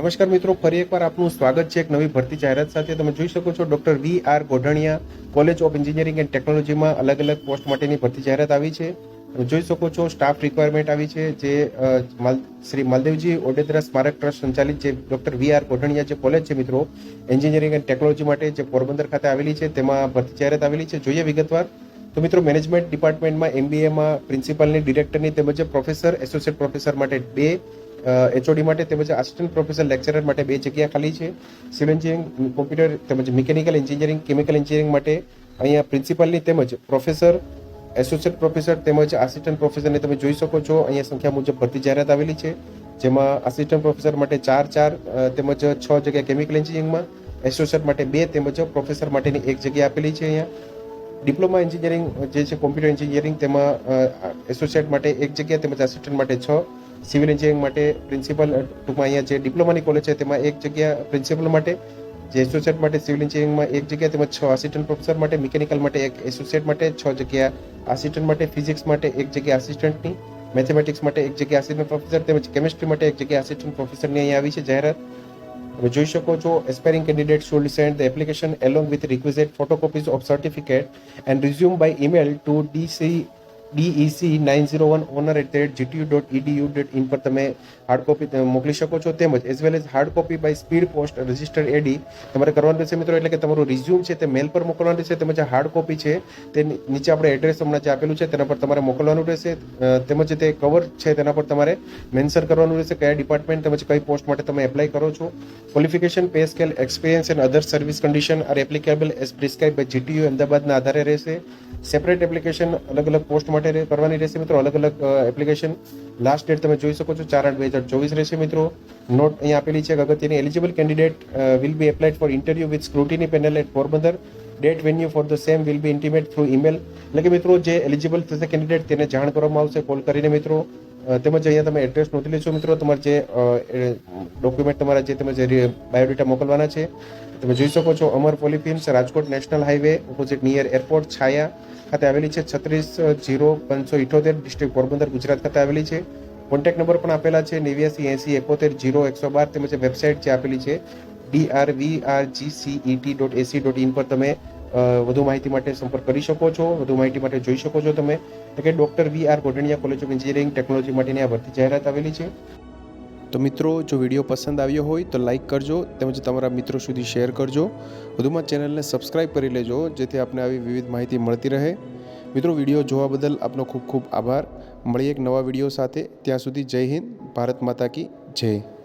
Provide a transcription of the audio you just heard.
નમસ્કાર મિત્રો, ફરી એકવાર આપનું સ્વાગત છે એક નવી ભરતી જાહેરાત સાથે. તમે જોઈ શકો છો, doctor V R Godhaniya college of engineering and ટેકનોલોજીમાં અલગ અલગ પોસ્ટ માટેની ભરતી જાહેરાત આવી છે. તમે જોઈ શકો છો, સ્ટાફ રિક્વાયરમેન્ટ આવી છે, જે શ્રી માલદેવજી ઓડેદરા સ્મારક ટ્રસ્ટ સંચાલિત જે ડોક્ટર વી આર ગોઢણિયા જે કોલેજ છે મિત્રો, એન્જિનિયરિંગ એન્ડ ટેકનોલોજી માટે જે પોરબંદર ખાતે આવેલી છે, તેમાં ભરતી જાહેરાત આવેલી છે. જોઈએ વિગતવાર, તો મિત્રો, મેનેજમેન્ટ ડિપાર્ટમેન્ટમાં એમબીએમાં પ્રિન્સિપલની, ડિરેક્ટરની તેમજ પ્રોફેસર, એસોસિએટ પ્રોફેસર માટે બે એચઓડી માટે તેમજ આસિસ્ટન્ટ પ્રોફેસર લેક્ચરર માટે બે જગ્યા ખાલી છે. સિવિલ એન્જિનિયરિંગ કોમ્પ્યુટર તેમજ મિકેનિકલ એન્જિનિયરિંગ કેમિકલ એન્જિનિયરિંગ માટે અહીંયા પ્રિન્સિપાલની તેમજ પ્રોફેસર એસોસિએટ પ્રોફેસર તેમજ આસિસ્ટન્ટ પ્રોફેસરને તમે જોઈ શકો છો. અહીંયા સંખ્યા મુજબ ભરતી જાહેરાત આવેલી છે. જેમાં આસિસ્ટન્ટ પ્રોફેસર માટે ચાર ચાર તેમજ છ જગ્યા કેમિકલ એન્જિનિયરિંગમાં એસોસિએટ માટે બે તેમજ પ્રોફેસર માટેની એક જગ્યા આપેલી છે અહીંયા. ડિપ્લોમા એન્જિનિયરિંગ જે છે કોમ્પ્યુટર એન્જિનિયરિંગ તેમાં એસોસિએટ માટે એક જગ્યા તેમજ આસિસ્ટન્ટ માટે છ. સિવિલ એન્જિનિયરિંગ માટે પ્રિન્સિપલ ટૂંકમાં અહીંયા જે ડિપ્લોમાની કોલેજ છે તેમાં એક જગ્યા પ્રિન્સિપલ માટે, જે એસોસિએટ માટે સિવિલ એન્જિનિયરિંગમાં એક જગ્યા, તેમજ છ આસિસ્ટન્ટ પ્રોફેસર માટે મિકેનિકલ માટે એક એસોસિએટ માટે, છ જગ્યા આસિસ્ટન્ટ માટે ફિઝિક્સ માટે એક જગ્યા આસિસ્ટન્ટની મેથેમેટિક્સ માટે એક જગ્યા આસિસ્ટન્ટ પ્રોફેસર તેમજ કેમિસ્ટ્રી માટે એક જગ્યા આસિસ્ટન્ટ પ્રોફેસરની અહીંયા આવી છે જાહેરાત. તમે જોઈ શકો છો aspiring candidate should send the application along with requisite photocopies of certificate and resume by email to DC DEC nine zero one owner at the rate GTU dot EDU dot in પર તમે hard copy મોકલી શકો છો. તેમજ as well as hard copy by speed post register AD તમારે કરવાનું રહેશે મિત્રો એટલે કે તમારું રિઝ્યુમ છે તે મેલ પર મોકલવાનું રહેશે. તેમજ હાર્ડ કોપી છે તે નીચે આપણે એડ્રેસ હમણાં જે આપેલું છે તેના પર તમારે મોકલવાનું રહેશે. તેમજ તે કવર છે તેના પર તમારે મેન્શન કરવાનું રહેશે કયા ડિપાર્ટમેન્ટ તેમજ કઈ પોસ્ટ માટે તમે એપ્લાય કરો છો. Qualification pay scale experience and other service condition are applicable as prescribe by GTU અમદાવાદના આધારે રહેશે. સેપરેટ એપ્લિકેશન અલગ અલગ પોસ્ટ માટે રે- કરવાની રહેશે મિત્રો. અલગ અલગ એપ્લિકેશન લાસ્ટ ડેટ તમે જોઈ શકો છો, ચાર આઠ બે હજાર ચોવીસ રહેશે મિત્રો. નોટ અહીંયા આપેલી છે કે અગત્યની eligible candidate will be applied for interview with scrutiny panel at Porbandar. Date venue for the same will be intimate through email એટલે કે મિત્રો, જે એલિજિબલ થશે કેન્ડિડેટ તેને જાણ કરવામાં આવશે. કોલ કરીને મિત્રો તેમજ અહીંયા તમે એડ્રેસ નોંધી લેશો મિત્રો. તમારે જે ડોક્યુમેન્ટ તમારા જે તમે જે બાયોડેટા મોકલવાના છે, તમે જોઈ શકો છો Amar Polyfins Rajkot national highway opposite near airport Chhaya ખાતે આવેલી છે. છત્રીસ જીરો પાંચસો ઇઠોતેર ડિસ્ટ્રિક્ટ પોરબંદર ગુજરાત ખાતે આવેલી છે. કોન્ટેક્ટ નંબર પણ આપેલા છે નેવ્યાસી એસી એકોતેર જીરો એકસો બાર તેમજ વેબસાઇટ જે આપેલી છે D R V R G CET dot AC dot in પર તમે વધુ માહિતી માટે સંપર્ક કરી શકો છો. વધુ માહિતી માટે જોઈ શકો છો તમે. તો કે doctor V R Godhaniya college of engineering technology માટેની આ ભરતી જાહેરાત આવેલી છે. તો મિત્રો, જો વીડિયો પસંદ આવ્યો હોય તો લાઇક કરજો તેમજ તમારા મિત્રો સુધી શેર કરજો. વધુમાં ચેનલને સબસ્ક્રાઇબ કરી લેજો, જેથી આપને આવી વિવિધ માહિતી મળતી રહે. મિત્રો, વીડિયો જોવા બદલ આપનો ખૂબ ખૂબ આભાર. મળીએ એક નવા વીડિયો સાથે. ત્યાં સુધી જય હિન્દ, ભારત માતા કી જય.